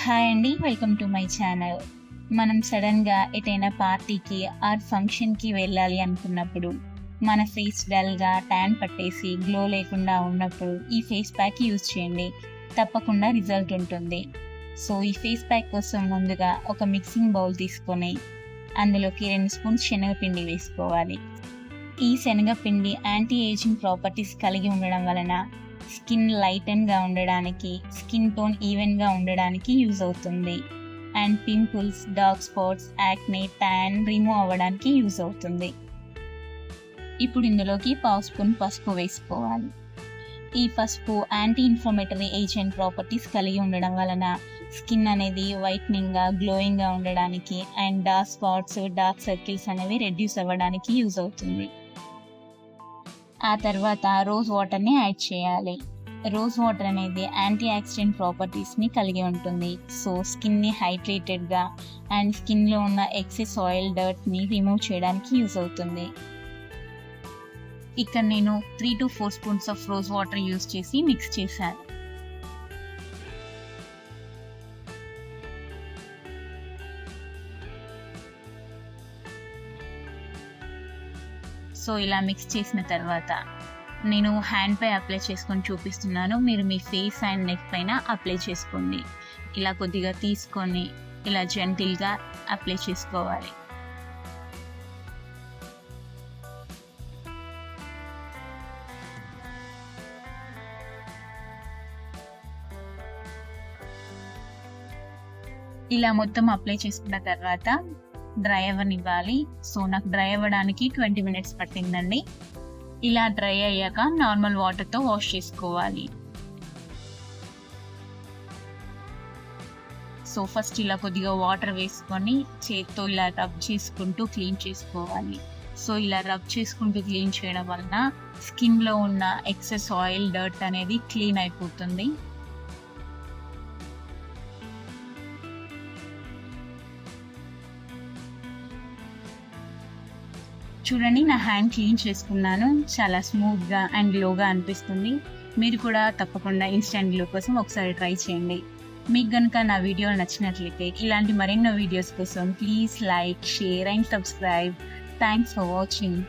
Hi అండి welcome to my channel. మనం సడన్గా ఎటైనా పార్టీకి ఆర్ ఫంక్షన్కి వెళ్ళాలి అనుకున్నప్పుడు మన ఫేస్ డల్గా ట్యాన్ పట్టేసి గ్లో లేకుండా ఉన్నప్పుడు ఈ ఫేస్ ప్యాక్ యూజ్ చేయండి. తప్పకుండా రిజల్ట్ ఉంటుంది. సో ఈ ఫేస్ ప్యాక్ కోసం ముందుగా ఒక మిక్సింగ్ బౌల్ తీసుకొని అందులోకి రెండు స్పూన్స్ శనగపిండి వేసుకోవాలి. ఈ శనగపిండి యాంటీ ఏజింగ్ ప్రాపర్టీస్ కలిగి ఉండడం వలన స్కిన్ లైటన్గా ఉండడానికి స్కిన్ టోన్ ఈవెన్గా ఉండడానికి యూజ్ అవుతుంది. And pimples dark spots acne tan remove అవ్వడానికి యూజ్ అవుతుంది. ఇప్పుడు ఇందులోకి పావు స్పూన్ పసుపు వేసుకోవాలి. ఈ పసుపు యాంటీ ఇన్ఫ్లమేటరీ ఏజెంట్ ప్రాపర్టీస్ కలిగి ఉండడం వలన స్కిన్ అనేది వైట్నింగ్గా గ్లోయింగ్గా ఉండడానికి and dark spots dark circles అనేవి రెడ్యూస్ అవ్వడానికి యూజ్ అవుతుంది. ఆ తర్వాత రోజ్ వాటర్ని యాడ్ చేయాలి. రోజ్ వాటర్ అనేది యాంటీ ఆక్సిడెంట్ ప్రాపర్టీస్ని కలిగి ఉంటుంది. సో స్కిన్ని హైడ్రేటెడ్గా అండ్ స్కిన్లో ఉన్న ఎక్సెస్ ఆయిల్ డర్ట్ని రిమూవ్ చేయడానికి యూజ్ అవుతుంది. ఇక్కడ నేను three to four spoons of rose water use చేసి మిక్స్ చేశాను. సో ఇలా మిక్స్ చేసిన తర్వాత నేను హ్యాండ్ పై అప్లై చేసుకొని చూపిస్తున్నాను. మీరు మీ ఫేస్ అండ్ నెక్ పైన అప్లై చేసుకోండి. ఇలా కొద్దిగా తీసుకొని ఇలా జెంటిల్గా అప్లై చేసుకోవాలి. ఇలా మొత్తం అప్లై చేసుకున్న తర్వాత డ్రై అవ్వనివ్వాలి సో నాకు డ్రై అవ్వడానికి ట్వంటీ మినిట్స్ పట్టిందండి. ఇలా డ్రై అయ్యాక నార్మల్ వాటర్తో వాష్ చేసుకోవాలి. సో ఫస్ట్ ఇలా కొద్దిగా వాటర్ వేసుకొని చేత్తో ఇలా రబ్ చేసుకుంటూ క్లీన్ చేసుకోవాలి. సో ఇలా రబ్ చేసుకుంటూ క్లీన్ చేయడం వలన స్కిన్లో ఉన్న ఎక్సెస్ ఆయిల్ డర్ట్ అనేది క్లీన్ అయిపోతుంది. చూడండి నా హ్యాండ్ క్లీన్ చేసుకున్నాను. చాలా స్మూత్గా అండ్ లోగా అనిపిస్తుంది. మీరు కూడా తప్పకుండా ఇన్స్టెంట్ గ్లో కోసం ఒకసారి ట్రై చేయండి. మీకు కనుక నా వీడియో నచ్చినట్లయితే ఇలాంటి మరెన్నో వీడియోస్ కోసం please like share and subscribe. Thanks for watching